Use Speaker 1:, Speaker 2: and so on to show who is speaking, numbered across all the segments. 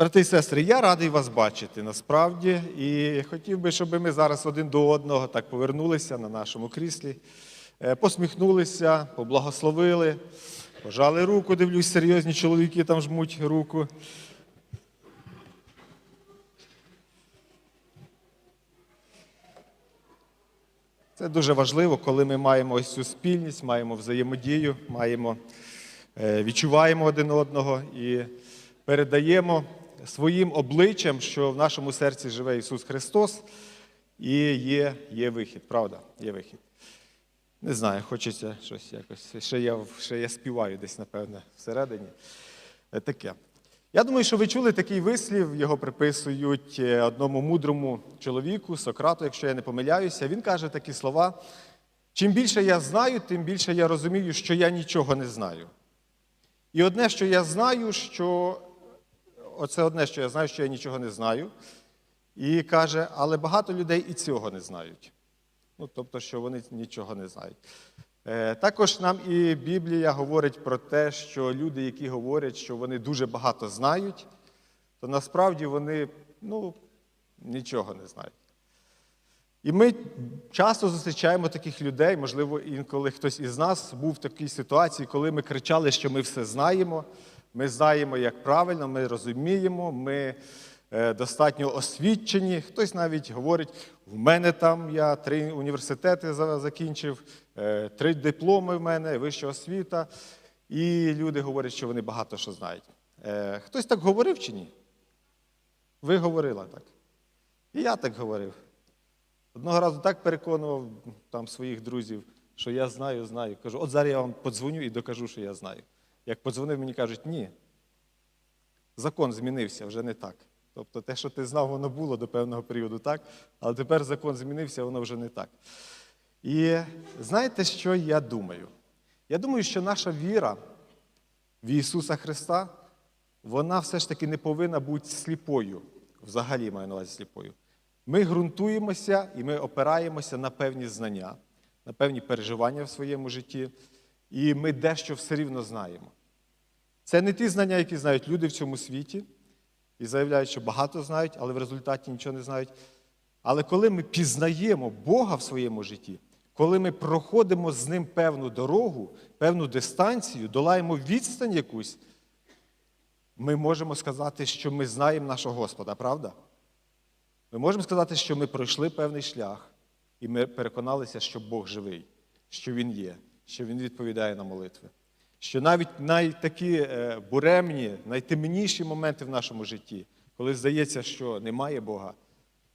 Speaker 1: Брати і сестри, я радий вас бачити насправді. І хотів би, щоб ми зараз один до одного так повернулися на нашому кріслі, е, посміхнулися, поблагословили, пожали руку, дивлюсь, серйозні чоловіки там жмуть руку. Це дуже важливо, коли ми маємо ось цю спільність, маємо взаємодію, маємо, е, відчуваємо один одного і передаємо своїм обличчям, що в нашому серці живе Ісус Христос, і є, є вихід, правда, є вихід. Не знаю, хочеться щось якось. Ще я, ще я співаю десь, напевне, всередині. Е, Таке. Я думаю, що ви чули такий вислів, його приписують е, одному мудрому чоловіку, Сократу, якщо я не помиляюся. Він каже такі слова: чим більше я знаю, тим більше я розумію, що я нічого не знаю. І одне, що я знаю, що оце одне, що я знаю, що я нічого не знаю. І каже, але багато людей і цього не знають. Ну, тобто, що вони нічого не знають. Е, Також нам і Біблія говорить про те, що люди, які говорять, що вони дуже багато знають, то насправді вони ну, нічого не знають. І ми часто зустрічаємо таких людей, можливо, інколи хтось із нас був в такій ситуації, коли ми кричали, що ми все знаємо, ми знаємо, як правильно, ми розуміємо, ми е, достатньо освічені. Хтось навіть говорить, в мене там я три університети закінчив, е, три дипломи в мене, вища освіта. І люди говорять, що вони багато що знають. Е, Хтось так говорив чи ні? Ви говорили так. І я так говорив. Одного разу так переконував там своїх друзів, що я знаю, знаю. Кажу, от зараз я вам подзвоню і докажу, що я знаю. Як подзвонив, мені кажуть, ні. Закон змінився, вже не так. Тобто те, що ти знав, воно було до певного періоду так, але тепер закон змінився, воно вже не так. І знаєте, що я думаю? Я думаю, що наша віра в Ісуса Христа, вона все ж таки не повинна бути сліпою. Взагалі маю на увазі сліпою. Ми ґрунтуємося і ми опираємося на певні знання, на певні переживання в своєму житті, і ми дещо все рівно знаємо. Це не ті знання, які знають люди в цьому світі, і заявляють, що багато знають, але в результаті нічого не знають. Але коли ми пізнаємо Бога в своєму житті, коли ми проходимо з ним певну дорогу, певну дистанцію, долаємо відстань якусь, ми можемо сказати, що ми знаємо нашого Господа, правда? Ми можемо сказати, що ми пройшли певний шлях, і ми переконалися, що Бог живий, що Він є, що Він відповідає на молитви. Що навіть найтакі е, буремні, найтемніші моменти в нашому житті, коли здається, що немає Бога,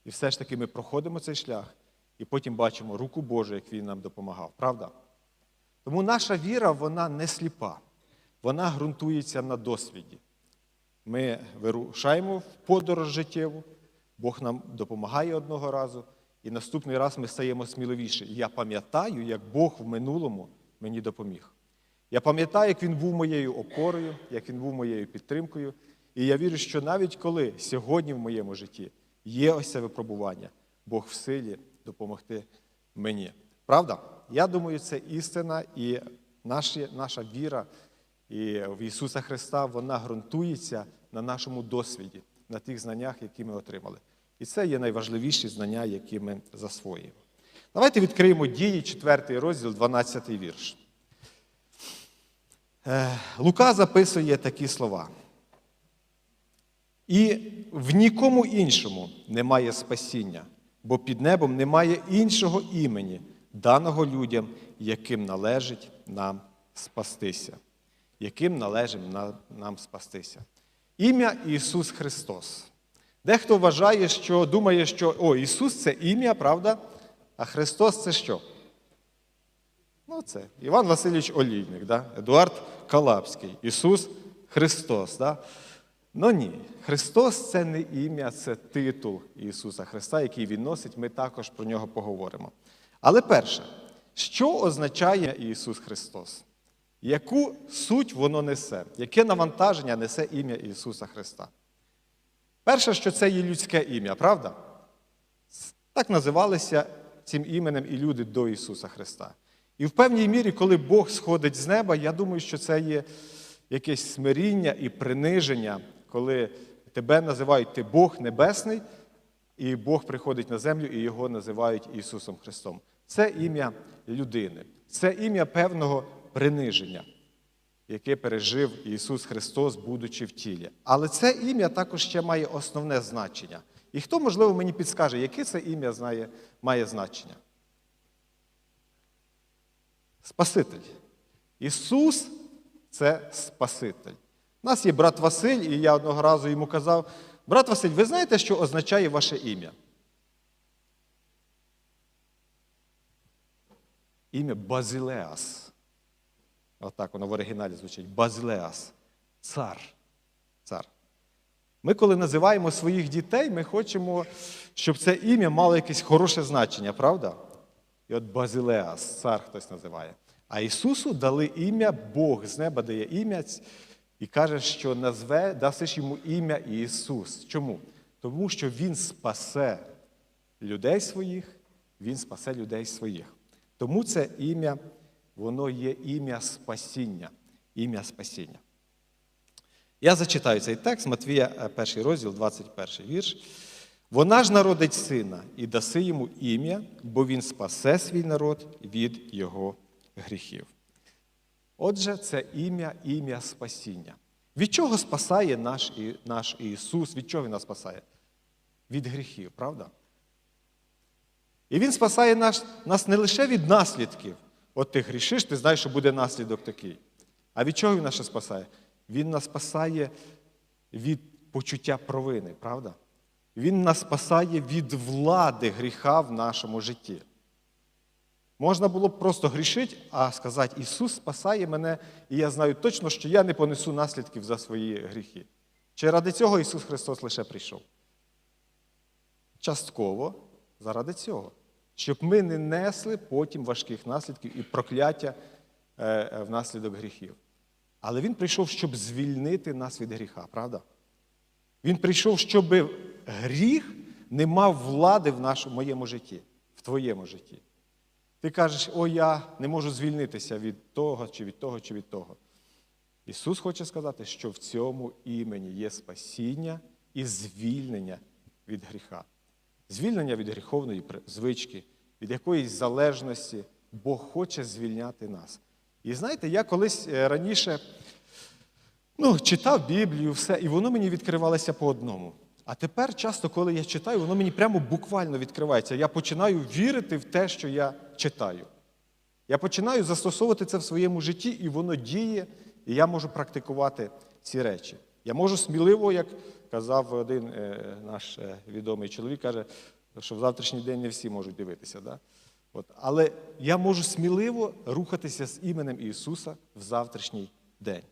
Speaker 1: і все ж таки ми проходимо цей шлях, і потім бачимо руку Божу, як Він нам допомагав. Правда? Тому наша віра, вона не сліпа, вона ґрунтується на досвіді. Ми вирушаємо в подорож життєву, Бог нам допомагає одного разу, і наступний раз ми стаємо сміливіші. І я пам'ятаю, як Бог в минулому мені допоміг. Я пам'ятаю, як Він був моєю опорою, як Він був моєю підтримкою. І я вірю, що навіть коли сьогодні в моєму житті є ось це випробування, Бог в силі допомогти мені. Правда? Я думаю, це істина, і наші, наша віра і в Ісуса Христа вона ґрунтується на нашому досвіді, на тих знаннях, які ми отримали. І це є найважливіші знання, які ми засвоїмо. Давайте відкриємо дії, 4 розділ, 12 вірш. Е, Лука записує такі слова. І в нікому іншому немає спасіння, бо під небом немає іншого імені, даного людям, яким належить нам спастися. Яким належить нам спастися. Ім'я Ісус Христос. Дехто вважає, що думає, що о, Ісус це ім'я, правда? А Христос це що? Ну, це Іван Васильович Олійник, да? Едуард Калапський, Ісус Христос. Да? Ну ні, Христос це не ім'я, це титул Ісуса Христа, який Він носить, ми також про нього поговоримо. Але перше, що означає Ісус Христос? Яку суть воно несе? Яке навантаження несе ім'я Ісуса Христа? Перше, що це є людське ім'я, правда? Так називалися цим іменем і люди до Ісуса Христа. І в певній мірі, коли Бог сходить з неба, я думаю, що це є якесь смиріння і приниження, коли тебе називають ти Бог Небесний, і Бог приходить на землю, і його називають Ісусом Христом. Це ім'я людини, це ім'я певного приниження, яке пережив Ісус Христос, будучи в тілі. Але це ім'я також ще має основне значення. І хто, можливо, мені підскаже, яке це ім'я має значення? Спаситель. Ісус це Спаситель. У нас є брат Василь, і я одного разу йому казав: брат Василь, ви знаєте, що означає ваше ім'я? Ім'я Базилеас. Отак воно в оригіналі звучить. Базилеас. Цар. Цар. Ми, коли називаємо своїх дітей, ми хочемо, щоб це ім'я мало якесь хороше значення, правда? І от Базилеас, цар хтось називає. А Ісусу дали ім'я, Бог з неба дає ім'я і каже, що назве, дасиш йому ім'я Ісус. Чому? Тому що Він спасе людей своїх, Він спасе людей своїх. Тому це ім'я, воно є ім'я спасіння. Ім'я спасіння. Я зачитаю цей текст, Матвія, е, перший розділ, 21 вірш. Вона ж народить сина і даси йому ім'я, бо він спасе свій народ від його гріхів. Отже, це ім'я, ім'я спасіння. Від чого спасає наш, наш Ісус? Від чого Він нас спасає? Від гріхів, правда? І Він спасає нас, нас не лише від наслідків. От ти грішиш, ти знаєш, що буде наслідок такий. А від чого Він нас ще спасає? Він нас спасає від почуття провини, правда? Він нас спасає від влади гріха в нашому житті. Можна було б просто грішити, а сказати, Ісус спасає мене, і я знаю точно, що я не понесу наслідків за свої гріхи. Чи ради цього Ісус Христос лише прийшов? Частково заради цього. Щоб ми не несли потім важких наслідків і прокляття е, е, внаслідок гріхів. Але Він прийшов, щоб звільнити нас від гріха, правда? Він прийшов, щоб гріх не мав влади в нашому моєму житті, в твоєму житті. Ти кажеш, о, я не можу звільнитися від того, чи від того, чи від того. Ісус хоче сказати, що в цьому імені є спасіння і звільнення від гріха. Звільнення від гріховної звички, від якоїсь залежності. Бог хоче звільняти нас. І знаєте, я колись е, раніше ну, читав Біблію, все, і воно мені відкривалося по одному. А тепер, часто, коли я читаю, воно мені прямо буквально відкривається. Я починаю вірити в те, що я читаю. Я починаю застосовувати це в своєму житті, і воно діє, і я можу практикувати ці речі. Я можу сміливо, як казав один е, наш е, відомий чоловік, каже, що в завтрашній день не всі можуть дивитися. Да? От. Але я можу сміливо рухатися з іменем Ісуса в завтрашній день.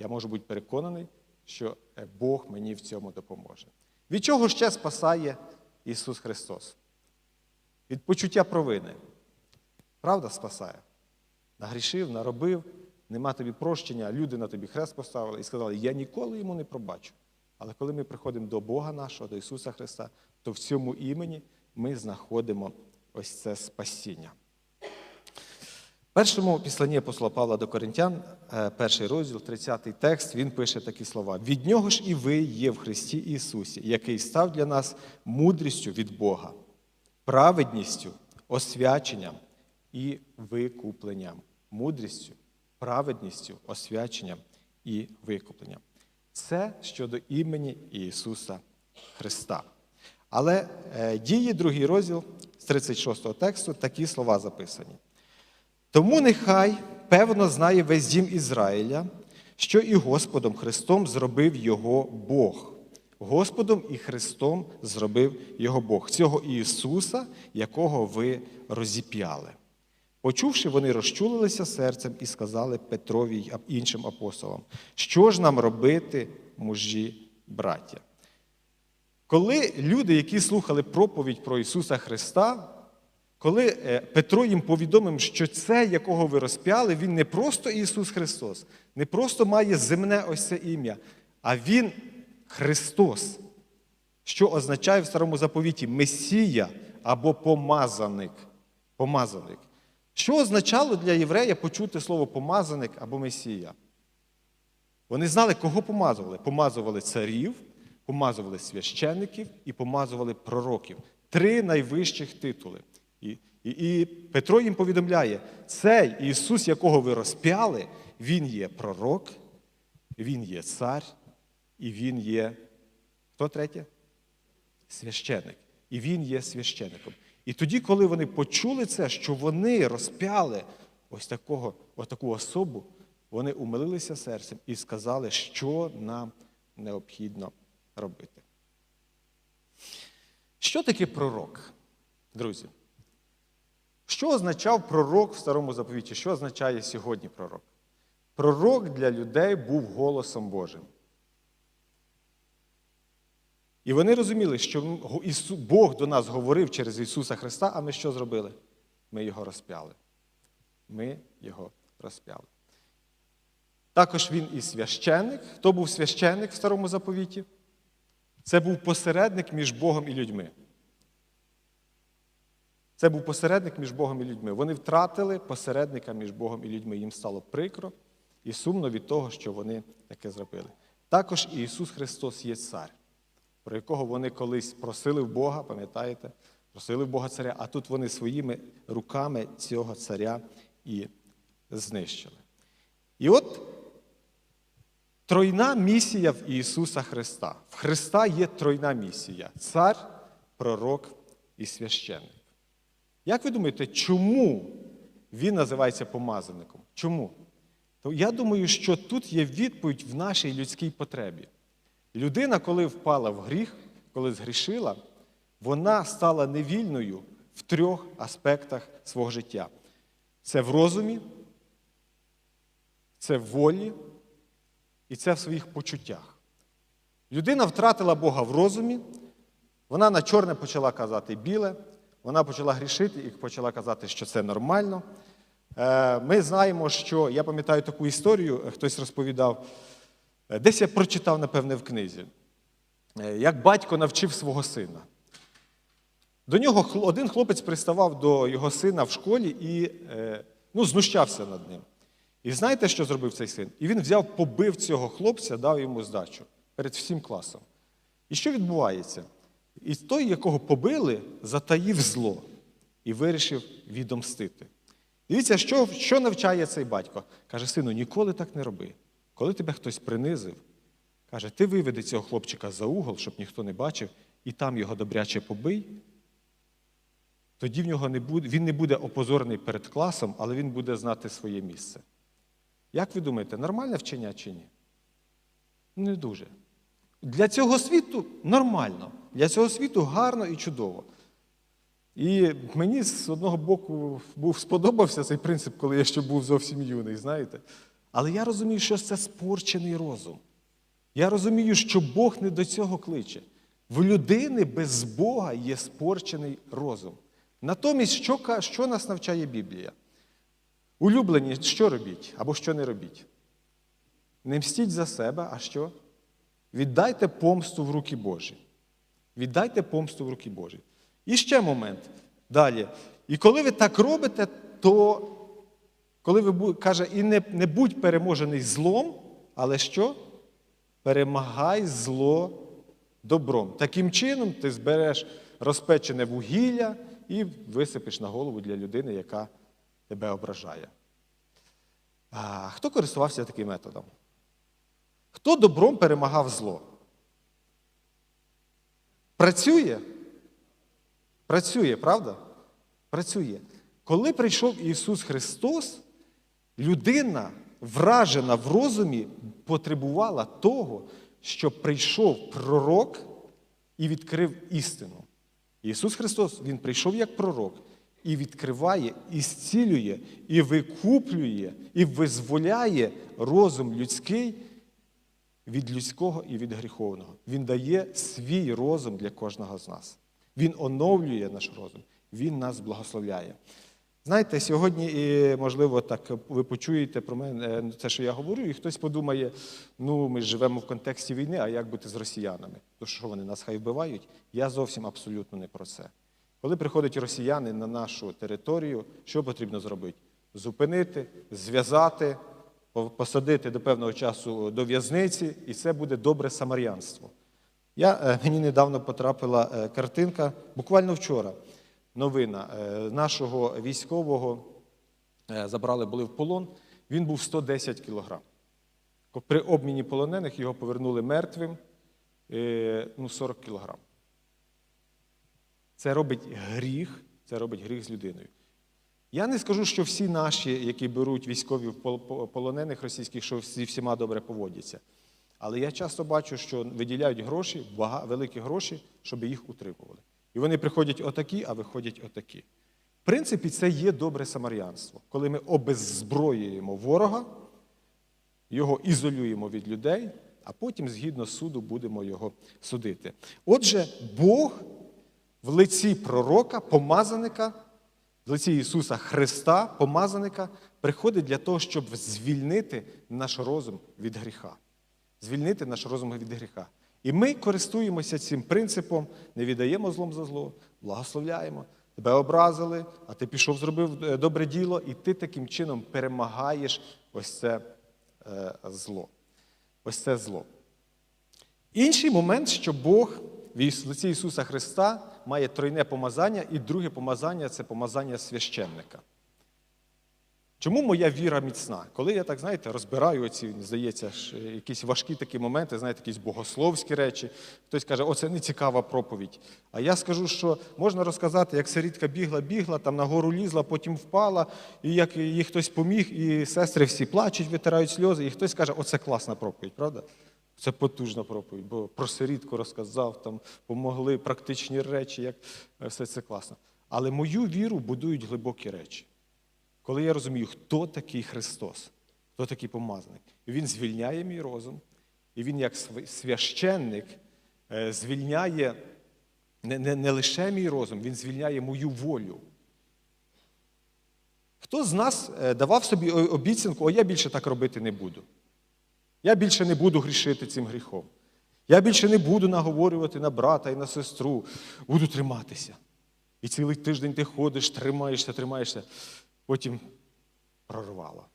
Speaker 1: Я можу бути переконаний, що е, Бог мені в цьому допоможе. Від чого ще спасає Ісус Христос? Від почуття провини. Правда спасає? Нагрішив, наробив, нема тобі прощення, люди на тобі хрест поставили і сказали, я ніколи йому не пробачу. Але коли ми приходимо до Бога нашого, до Ісуса Христа, то в цьому імені ми знаходимо ось це спасіння. Першому післанні апостола Павла до Коринтян, е, перший розділ, 30 текст, він пише такі слова: Від нього ж і ви є в Христі Ісусі, який став для нас мудрістю від Бога, праведністю, освяченням і викупленням. Мудрістю, праведністю, освяченням і викупленням. Це щодо імені Ісуса Христа. Але е, діє другий розділ з 36 тексту такі слова записані. Тому нехай певно знає весь дім Ізраїля, що і Господом Христом зробив його Бог. Господом і Христом зробив його Бог, цього Ісуса, якого ви розіп'яли. Почувши, вони розчулилися серцем і сказали Петрові й іншим апостолам, що ж нам робити, мужі браття? Коли люди, які слухали проповідь про Ісуса Христа, коли е, Петро їм повідомив, що це, якого ви розп'яли, він не просто Ісус Христос, не просто має земне ось це ім'я, а Він Христос, що означає в старому заповіті Месія або помазаник. Помазаник. Що означало для єврея почути слово помазаник або Месія? Вони знали, кого помазували. Помазували царів, помазували священників і помазували пророків. Три найвищих титули. І, і, і Петро їм повідомляє: цей Ісус, якого ви розп'яли, Він є пророк, Він є цар, і Він є. Хто третє? Священник. І він є священником. І тоді, коли вони почули це, що вони розп'яли ось такого, ось таку особу, вони умилилися серцем і сказали, що нам необхідно робити. Що таке пророк, друзі? Що означав пророк в старому заповіті? Що означає сьогодні пророк? Пророк для людей був голосом Божим. І вони розуміли, що Бог до нас говорив через Ісуса Христа, а ми що зробили? Ми його розп'яли. Ми його розп'яли. Також він і священник. Хто був священник в старому заповіті? Це був посередник між Богом і людьми. Це був посередник між Богом і людьми. Вони втратили посередника між Богом і людьми. Їм стало прикро і сумно від того, що вони таке зробили. Також Ісус Христос є цар, про якого вони колись просили в Бога, пам'ятаєте? Просили в Бога царя, а тут вони своїми руками цього царя і знищили. І от тройна місія в Ісуса Христа. В Христа є тройна місія: цар, пророк і священник. Як ви думаєте, чому він називається помазаником? Чому? То я думаю, що тут є відповідь в нашій людській потребі. Людина, коли впала в гріх, коли згрішила, вона стала невільною в трьох аспектах свого життя: це в розумі, це в волі і це в своїх почуттях. Людина втратила Бога в розумі, вона на чорне почала казати біле, вона почала грішити і почала казати, що це нормально. Е, Ми знаємо, що я пам'ятаю таку історію, е, хтось розповідав, е, десь я прочитав, напевне, в книзі, як батько навчив свого сина. До нього один хлопець приставав до його сина в школі і ну, знущався над ним. І знаєте, що зробив цей син? І він взяв, побив цього хлопця, дав йому здачу перед всім класом. І що відбувається? І той, якого побили, затаїв зло і вирішив відомстити. Дивіться, що, що навчає цей батько. Каже, сину, ніколи так не роби. Коли тебе хтось принизив, каже, ти виведи цього хлопчика за угол, щоб ніхто не бачив, і там його добряче побий. Тоді в нього не буде, він не буде опозорений перед класом, але він буде знати своє місце. Як ви думаєте, нормальне вчення чи ні? Не дуже. Для цього світу нормально. Для цього світу гарно і чудово. І мені з одного боку був сподобався цей принцип, коли я ще був зовсім юний, знаєте. Але я розумію, що це спорчений розум. Я розумію, що Бог не до цього кличе. В людини без Бога є спорчений розум. Натомість, що, що нас навчає Біблія? Улюблені, що робіть або що не робіть? Не мстіть за себе, а що? Віддайте помсту в руки Божі. Віддайте помсту в руки Божі. І ще момент. Далі. І коли ви так робите, то коли ви каже, і не, не будь переможений злом, але що? Перемагай зло добром. Таким чином ти збереш розпечене вугілля і висипеш на голову для людини, яка тебе ображає. А, хто користувався таким методом? Хто добром перемагав зло? Працює? Працює, правда? Працює. Коли прийшов Ісус Христос, людина, вражена в розумі, потребувала того, щоб прийшов пророк і відкрив істину. Ісус Христос, Він прийшов як пророк і відкриває, і зцілює, і викуплює, і визволяє розум людський від людського і від гріховного. Він дає свій розум для кожного з нас. Він оновлює наш розум, Він нас благословляє. Знаєте, сьогодні, можливо, так ви почуєте про мене те, що я говорю, і хтось подумає: ну, ми живемо в контексті війни, а як бути з росіянами? То що вони нас хай вбивають? Я зовсім абсолютно не про це. Коли приходять росіяни на нашу територію, що потрібно зробити? Зупинити, зв'язати, посадити до певного часу до в'язниці, і це буде добре самарянство. Я, е, мені недавно потрапила е, картинка, буквально вчора, новина е, нашого військового е, забрали, були в полон. Він був 110 кілограм. При обміні полонених його повернули мертвим е, ну, 40 кілограм. Це робить гріх, це робить гріх з людиною. Я не скажу, що всі наші, які беруть військові полонених російських, що всі всіма добре поводяться. Але я часто бачу, що виділяють гроші, бага, великі гроші, щоб їх утримували. І вони приходять отакі, а виходять отакі. В принципі, це є добре самарянство, коли ми обеззброюємо ворога, його ізолюємо від людей, а потім, згідно суду, будемо його судити. Отже, Бог в лиці пророка, помазаника, в лиці Ісуса Христа, помазаника, приходить для того, щоб звільнити наш розум від гріха. Звільнити наш розум від гріха. І ми користуємося цим принципом, не віддаємо злом за зло, благословляємо. Тебе образили, а ти пішов, зробив е, добре діло, і ти таким чином перемагаєш ось це е, зло. Ось це зло. Інший момент, що Бог в лиці Ісуса Христа має тройне помазання, і друге помазання це помазання священника. Чому моя віра міцна? Коли я так, знаєте, розбираю оці, здається, якісь важкі такі моменти, знаєте, якісь богословські речі, хтось каже, оце не цікава проповідь. А я скажу, що можна розказати, як сирітка бігла, бігла, там на гору лізла, потім впала, і як їй хтось поміг, і сестри всі плачуть, витирають сльози, і хтось каже, оце класна проповідь, правда? Це потужна проповідь, бо про сирітку розказав, там помогли практичні речі, як все це класно. Але мою віру будують глибокі речі. Коли я розумію, хто такий Христос, хто такий помазаний, і Він звільняє мій розум, і Він, як священник, е, звільняє не, не, не лише мій розум, Він звільняє мою волю. Хто з нас е, давав собі обіцянку, о, я більше так робити не буду. Я більше не буду грішити цим гріхом. Я більше не буду наговорювати на брата і на сестру, буду триматися. І цілий тиждень ти ходиш, тримаєшся, тримаєшся потім прорвало.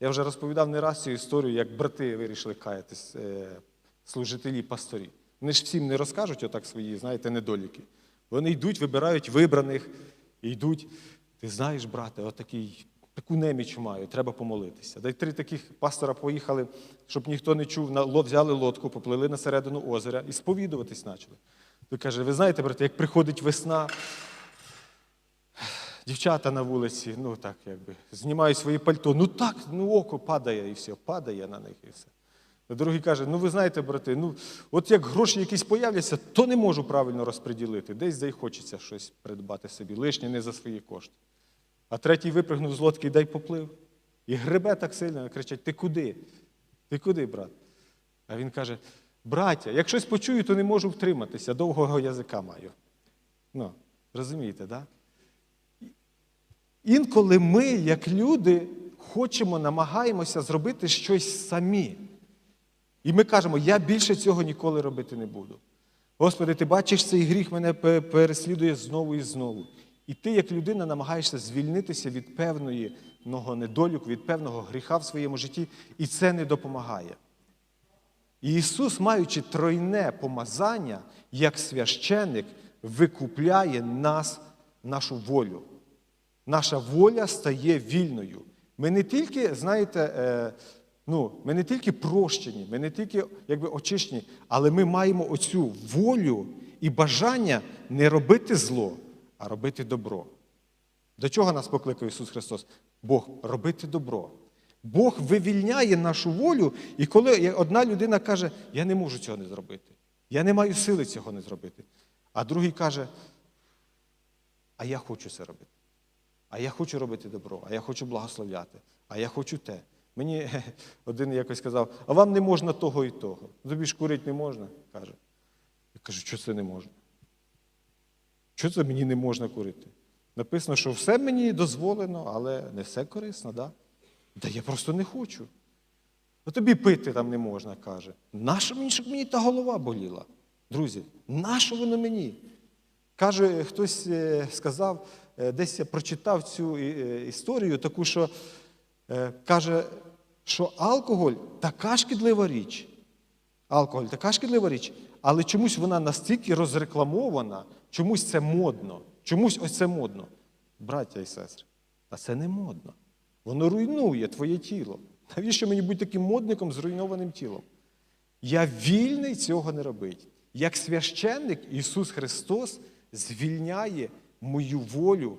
Speaker 1: Я вже розповідав не раз цю історію, як брати вирішили каятись, е, служителі пасторі. Вони ж всім не розкажуть отак свої, знаєте, недоліки. Вони йдуть, вибирають вибраних і йдуть. Ти знаєш, брате, отакий, таку неміч маю, треба помолитися. Дай три таких пастора поїхали, щоб ніхто не чув, взяли лодку, поплили на середину озера і сповідуватись почали. Той каже, ви знаєте, брате, як приходить весна, Дівчата на вулиці, ну так якби, знімають свої пальто. Ну так, ну око падає і все, падає на них і все. Другий каже: ну ви знаєте, брати, ну от як гроші якісь появляться, то не можу правильно розподілити. Десь де хочеться щось придбати собі, лишнє не за свої кошти. А третій випрыгнув з лодки дай поплив. І гребе так сильно, кричать: Ти куди? Ти куди, брат? А він каже: браття, як щось почую, то не можу втриматися, довгого язика маю. Ну, розумієте, так? Да? Інколи ми, як люди, хочемо, намагаємося зробити щось самі. І ми кажемо, я більше цього ніколи робити не буду. Господи, ти бачиш, цей гріх мене переслідує знову і знову. І ти, як людина, намагаєшся звільнитися від певної недоліку, від певного гріха в своєму житті, і це не допомагає. І Ісус, маючи тройне помазання, як священник, викупляє нас, нашу волю наша воля стає вільною. Ми не тільки, знаєте, е, ну, ми не тільки прощені, ми не тільки якби, очищені, але ми маємо оцю волю і бажання не робити зло, а робити добро. До чого нас покликав Ісус Христос? Бог робити добро. Бог вивільняє нашу волю, і коли одна людина каже, я не можу цього не зробити, я не маю сили цього не зробити. А другий каже, а я хочу це робити. А я хочу робити добро, а я хочу благословляти, а я хочу те. Мені один якось сказав, а вам не можна того і того. Тобі ж курити не можна, каже. Я кажу, що це не можна? Що це мені не можна курити? Написано, що все мені дозволено, але не все корисно, да? Да я просто не хочу. А тобі пити там не можна, каже. Нащо мені, щоб мені та голова боліла? Друзі, нащо воно мені? Каже, хтось е, сказав, Е, десь я прочитав цю е, історію, таку, що каже, що алкоголь така шкідлива річ. Алкоголь така шкідлива річ, але чомусь вона настільки розрекламована, чомусь це модно, чомусь ось це модно. Браття і сестри, а це не модно. Воно руйнує твоє тіло. Навіщо мені бути таким модником з руйнованим тілом? Я вільний цього не робити. Як священник Ісус Христос звільняє мою волю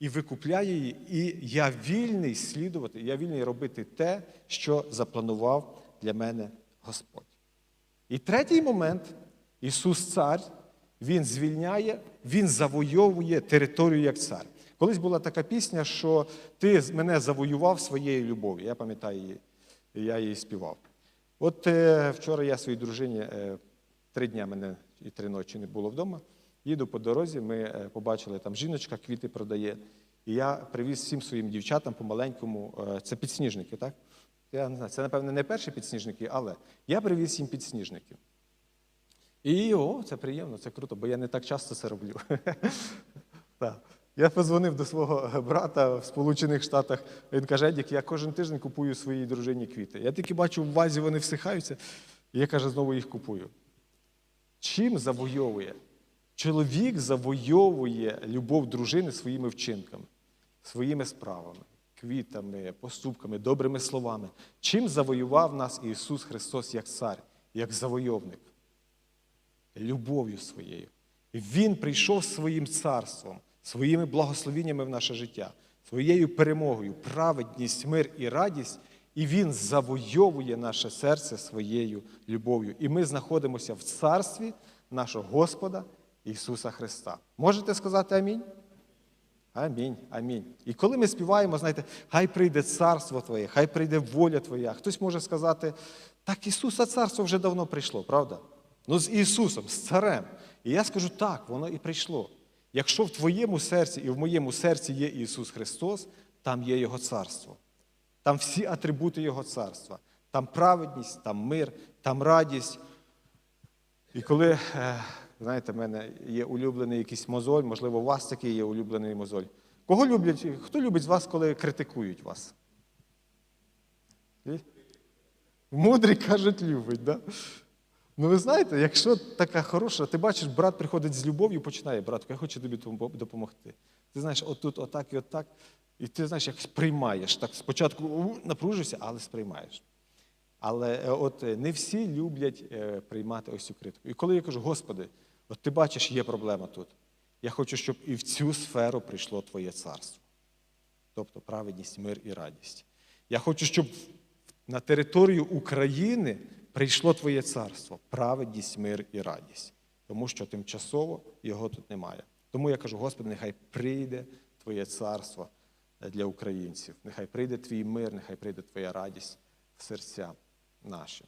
Speaker 1: і викупляє її, і я вільний слідувати, я вільний робити те, що запланував для мене Господь. І третій момент Ісус Цар, Він звільняє, Він завойовує територію як цар. Колись була така пісня, що ти мене завоював своєю любов'ю. Я пам'ятаю її, я її співав. От е, вчора я своїй дружині е, три дня мене і три ночі не було вдома. Їду по дорозі, ми е, побачили, там жіночка квіти продає. І я привіз всім своїм дівчатам по-маленькому, е, це підсніжники, так? Я не знаю, це, напевне, не перші підсніжники, але я привіз їм підсніжників. І о, це приємно, це круто, бо я не так часто це роблю. Я позвонив до свого брата в Сполучених Штатах. Він каже, Едік, я кожен тиждень купую своїй дружині квіти. Я тільки бачу, в вазі вони всихаються, і я каже, знову їх купую. Чим завойовує? Чоловік завойовує любов дружини своїми вчинками, своїми справами, квітами, поступками, добрими словами. Чим завоював нас Ісус Христос як цар, як завойовник? Любов'ю своєю. Він прийшов своїм царством, своїми благословіннями в наше життя, своєю перемогою, праведність, мир і радість, і Він завойовує наше серце своєю любов'ю. І ми знаходимося в царстві нашого Господа Ісуса Христа. Можете сказати амінь? Амінь, амінь. І коли ми співаємо, знаєте, хай прийде царство Твоє, хай прийде воля Твоя. Хтось може сказати, так Ісуса царство вже давно прийшло, правда? Ну, з Ісусом, з царем. І я скажу так, воно і прийшло. Якщо в твоєму серці і в моєму серці є Ісус Христос, там є Його царство. Там всі атрибути Його царства. Там праведність, там мир, там радість. І коли, е, знаєте, в мене є улюблений якийсь мозоль, можливо, у вас такий є улюблений мозоль. Кого люблять, хто любить з вас, коли критикують вас? Мудрі кажуть, любить, да? Ну, ви знаєте, якщо така хороша, ти бачиш, брат приходить з любов'ю, починає, братку, я хочу тобі допомогти. Ти знаєш, отут, отак і отак. І ти знаєш, як сприймаєш. Так спочатку у, але сприймаєш. Але е, от е, не всі люблять е, приймати ось цю критику. І коли я кажу, Господи, от ти бачиш, є проблема тут. Я хочу, щоб і в цю сферу прийшло Твоє царство. Тобто праведність, мир і радість. Я хочу, щоб на територію України прийшло Твоє царство, праведність, мир і радість. Тому що тимчасово його тут немає. Тому я кажу, Господи, нехай прийде Твоє царство для українців. Нехай прийде твій мир, нехай прийде Твоя радість в серця наші.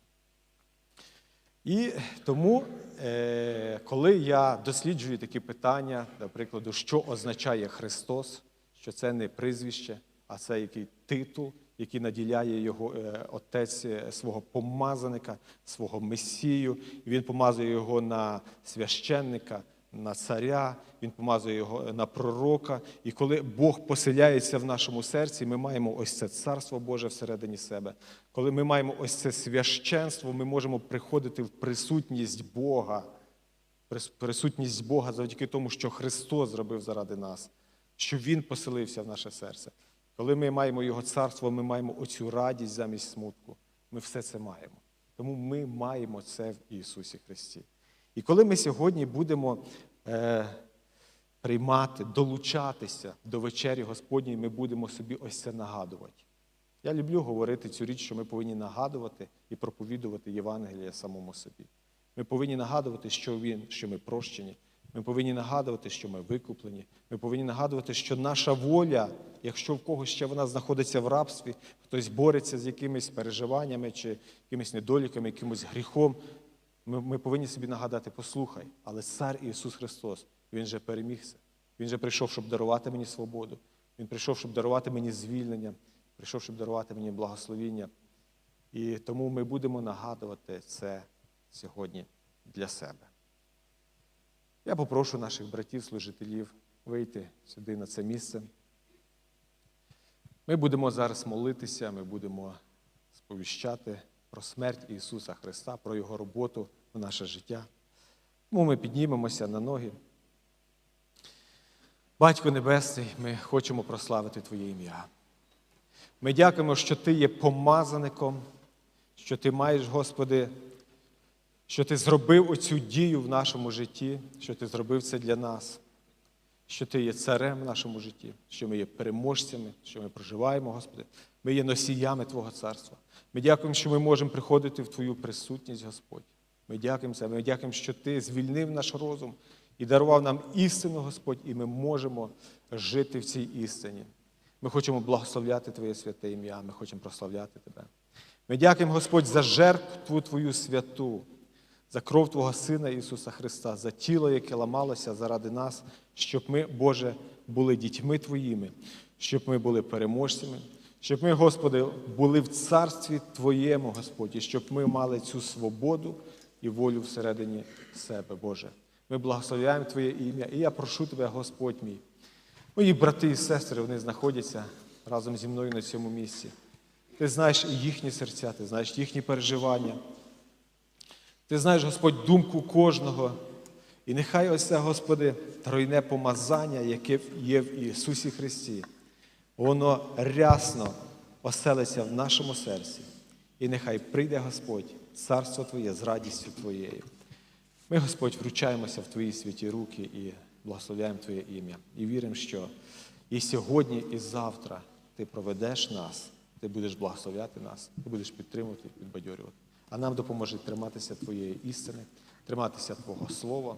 Speaker 1: І тому, е, коли я досліджую такі питання, наприклад, що означає Христос, що це не прізвище, а це який титул, який наділяє його е, отець е, свого помазаника, свого месію, він помазує його на священника, на царя, він помазує його на пророка. І коли Бог поселяється в нашому серці, ми маємо ось це царство Боже всередині себе. Коли ми маємо ось це священство, ми можемо приходити в присутність Бога, присутність Бога завдяки тому, що Христос зробив заради нас, що Він поселився в наше серце. Коли ми маємо Його царство, ми маємо оцю радість замість смутку. Ми все це маємо. Тому ми маємо це в Ісусі Христі. І коли ми сьогодні будемо приймати, долучатися до вечері Господньої, ми будемо собі ось це нагадувати. Я люблю говорити цю річ, що ми повинні нагадувати і проповідувати Євангелія самому собі. Ми повинні нагадувати, що Він, що ми прощені. Ми повинні нагадувати, що ми викуплені. Ми повинні нагадувати, що наша воля, якщо в когось ще вона знаходиться в рабстві, хтось бореться з якимись переживаннями чи якимись недоліками, якимось гріхом, ми, ми повинні собі нагадати, послухай, але цар Ісус Христос, Він же перемігся. Він же прийшов, щоб дарувати мені свободу. Він прийшов, щоб дарувати мені звільнення, прийшов, щоб дарувати мені благословіння. І тому ми будемо нагадувати це сьогодні для себе. Я попрошу наших братів, служителів вийти сюди на це місце. Ми будемо зараз молитися, ми будемо сповіщати про смерть Ісуса Христа, про Його роботу в наше життя. Тому ми піднімемося на ноги. Батько Небесний, ми хочемо прославити Твоє ім'я. Ми дякуємо, що Ти є помазаником, що Ти маєш, Господи, що Ти зробив оцю дію в нашому житті, що Ти зробив це для нас, що Ти є царем в нашому житті, що ми є переможцями, що ми проживаємо, Господи. Ми є носіями Твого царства. Ми дякуємо, що ми можемо приходити в Твою присутність, Господь. Ми дякуємо Ми дякуємо, що Ти звільнив наш розум і дарував нам істину, Господь, і ми можемо жити в цій істині. Ми хочемо благословляти Твоє святе ім'я, ми хочемо прославляти Тебе. Ми дякуємо, Господь, за жертву Твою святу, за кров Твого Сина Ісуса Христа, за тіло, яке ламалося заради нас, щоб ми, Боже, були дітьми Твоїми, щоб ми були переможцями, щоб ми, Господи, були в царстві Твоєму, Господь, і щоб ми мали цю свободу і волю всередині себе, Боже. Ми благословляємо Твоє ім'я, і я прошу Тебе, Господь мій. Мої брати і сестри, вони знаходяться разом зі мною на цьому місці. Ти знаєш їхні серця, ти знаєш їхні переживання. Ти знаєш, Господь, думку кожного. І нехай ось це, Господи, тройне помазання, яке є в Ісусі Христі, воно рясно оселиться в нашому серці. І нехай прийде Господь, царство Твоє з радістю Твоєю. Ми, Господь, вручаємося в Твої святі руки і благословляємо Твоє ім'я. І віримо, що і сьогодні, і завтра Ти проведеш нас, Ти будеш благословляти нас, Ти будеш підтримувати підбадьорювати. А нам допоможе триматися Твоєї істини, триматися Твого Слова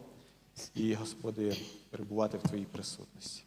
Speaker 1: і, Господи, перебувати в Твоїй присутності.